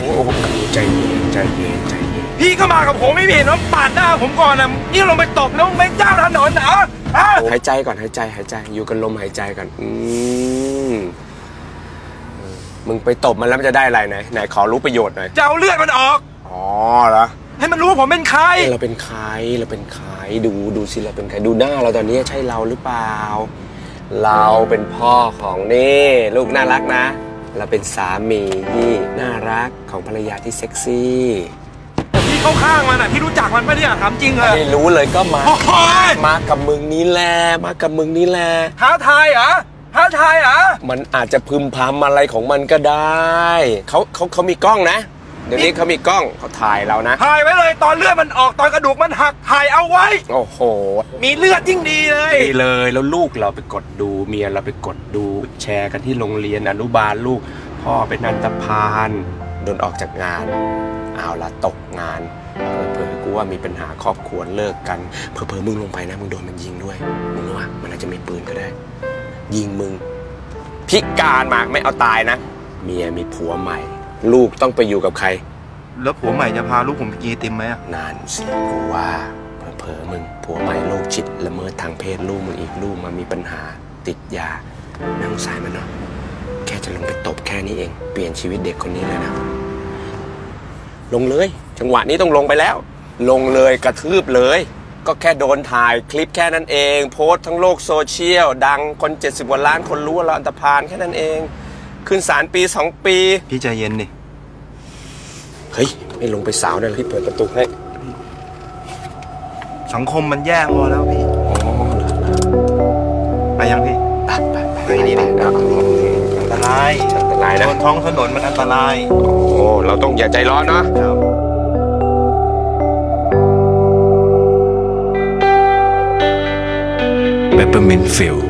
จใจเย็นใจเย็นพี่ก็มากับผมไม่เห็นว่าปาดหน้าผมก่อนนะนี่ลงไปตบน้องไม่เจ้าถนนนหรอฮะหายใจก่อนหายใจหายใจ อยู่กันลมหายใจก่อนอืมมึงไปตบมันแล้วมันจะได้อะไรไหนไหนขอรู้ประโยชน์หน่อยจะเอาเลือดมันออก อ๋อเหรอ ให้มันรู้ว่าผมเป็นใครเเราเป็นใครเราเป็นใครดูดูสิเราเป็นใครดูหน้าเราตอนนี้ใช่เราหรือเปล่า เราเป็นพ่อของนี่ ลูกน่ารักนะ เราเป็นสามีที่น่า รักของภรรยาที่เซ็กซี่พี่เข้าข้างมันอะพี่รู้จักมันปะเนี่ยถามจริงเหรอไม่รู้เลยก็มาโอ้ยมากับมึงนี่แหละมากับมึงนี่แหละท้าทายเหรอท้าทายเหรอมันอาจจะพึมพำอะไรของมันก็ได้เขาเขาเขามีกล้องนะ เดี๋ยวนี้เขามีกล้องเขาถ่ายเรานะถ่ายไว้เลยตอนเลือดมันออกตอนกระดูกมันหักถ่ายเอาไว้ โอ้โห มีเลือดยิ่งดีเลยดีเลยแล้วลูกเราไปกดดูเมียเราไปกดดูแชร์กันที่โรงเรียนอนุบาลลูกพ่อเป็นนันตพาน โดนออกจากงานเอาละตกงานเผลอๆกูว่ามีปัญหาครอบครัวเลิกกันเผลอๆมึงลงไปนะมึงโดนมันยิงด้วยมึงรู้ว่ามันอาจจะมีปืนก็ได้ ยิงมึงพิการมาไม่เอาตายนะ เมียมีผัวใหม่ ลูกต้องไปอยู่กับใคร แล้วผัวใหม่จะพาลูกผมไปกินไอติมไหมอะนานสิกูว่าเผลอๆมึงผัวใหม่โรคจิตละเมิดทางเพศลูกมึงอีกลูกมันมีปัญหาติดยาน่าสงสารมันเนาะแค่ จะลงไปตบแค่นี้เอง เปลี่ยนชีวิตเด็กคนนี้เลยนะ ลงเลย จังหวะนี้ต้องลงไปแล้ว ลงเลยกระทืบเลย ก็แค่โดนถ่ายคลิปแค่นั้นเอง โพสต์ทั้งโลกโซเชียล ดังคน 70กว่าล้านคนรู้ว่าเราอันตรพานแค่นั้นเอง ขึ้นศาลปี 2 ปี พี่ใจเย็นดิ เฮ้ย ไม่ลงไปสาวได้เลยพี่เปิดประตูให้ สังคมมันแย่พอแล้วพี่ายอันตรายบนะนท้องถนนมันอันตราย โอ้ เราต้องอย่าใจร้อนเนาะครับ Peppermint Fill